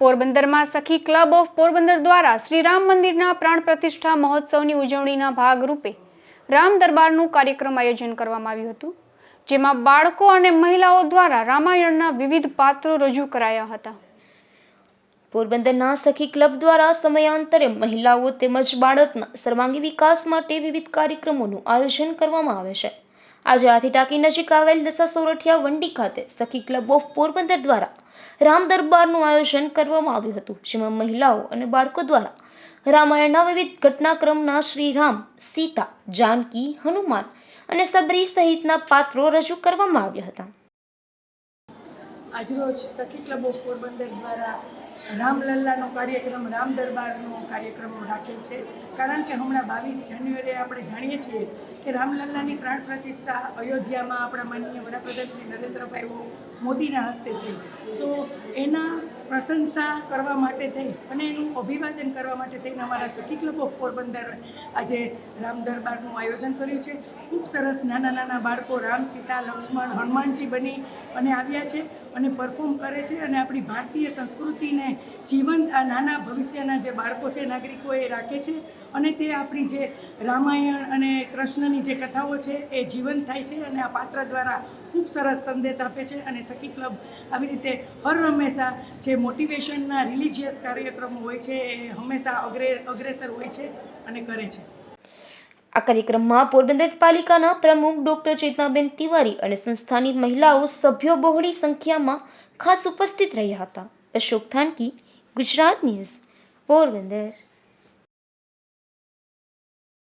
પોરબંદરમાં સખી club of Porbandar દ્વારા શ્રી રામ મંદિરના પ્રાણ પ્રતિષ્ઠા મહોત્સવની ઉજવણીના ભાગરૂપે રામ દરબારનું કાર્યક્રમ આયોજન કરવામાં આવ્યું હતું, જેમાં બાળકો અને મહિલાઓ દ્વારા રામાયણના વિવિધ પાત્રો રજૂ કરાયા હતા. પોરબંદરના સખી ક્લબ દ્વારા સમયાંતરે મહિલાઓ તેમજ બાળકના સર્વાંગી વિકાસ માટે વિવિધ કાર્યક્રમોનું આયોજન કરવામાં આવે છે. આજે આથી ટાંકી નજીક આવેલ દસા સોરઠિયા વંડી ખાતે સખી ક્લબ ઓફ પોરબંદર દ્વારા રામ દરબારનું આયોજન કરવામાં આવ્યું હતું, જેમાં મહિલાઓ અને બાળકો દ્વારા રામાયણના વિવિધ ઘટનાક્રમના શ્રી રામ સીતા, જાનકી, હનુમાન અને સબરી સહિતના પાત્રો રજૂ કરવામાં આવ્યા હતા. આજરોજ સખી ક્લબ ઓફ પોરબંદર દ્વારા રામલલ્લાનો કાર્યક્રમ, રામ દરબારનો કાર્યક્રમ રાખેલ છે. કારણ કે હમણાં બાવીસ જાન્યુઆરીએ આપણે જાણીએ છીએ કે રામલલ્લાની પ્રાણ પ્રતિષ્ઠા અયોધ્યામાં આપણા માનનીય વડાપ્રધાન શ્રી નરેન્દ્રભાઈ મોદીના હસ્તે થઈ. તો એના પ્રશંસા કરવા માટે થઈ અને એનું અભિવાદન કરવા માટે થઈને અમારા સખી ક્લબ ઓફ પોરબંદર આજે રામ દરબારનું આયોજન કર્યું છે. ખૂબ સરસ નાના નાના બાળકો રામ, સીતા, લક્ષ્મણ, હનુમાનજી બની અને આવ્યા છે અને પરફોર્મ કરે છે અને આપણી ભારતીય સંસ્કૃતિને જીવંત આ નાના ભવિષ્યના જે બાળકો છે, નાગરિકો એ રાખે છે અને તે આપણી જે રામાયણ અને કૃષ્ણની જે કથાઓ છે એ જીવંત થાય છે અને આ પાત્ર દ્વારા ખૂબ સરસ સંદેશ આપે છે અને સખી ક્લબ આવી રીતે હર હંમેશા જે મોટિવેશનના રિલિજિયસ કાર્યક્રમો હોય છે એ હંમેશા અગ્રે, અગ્રેસર હોય છે અને કરે છે. આ કાર્યક્રમમાં પોરબંદર પાલિકાના પ્રમુખ ડોક્ટર ચેતનાબેન તિવારી અને સંસ્થાની મહિલાઓ સભ્યો બહોળી સંખ્યામાં ખાસ ઉપસ્થિત રહ્યા હતા. અશોક થાનકી, ગુજરાત ન્યૂઝ, પોરબંદર.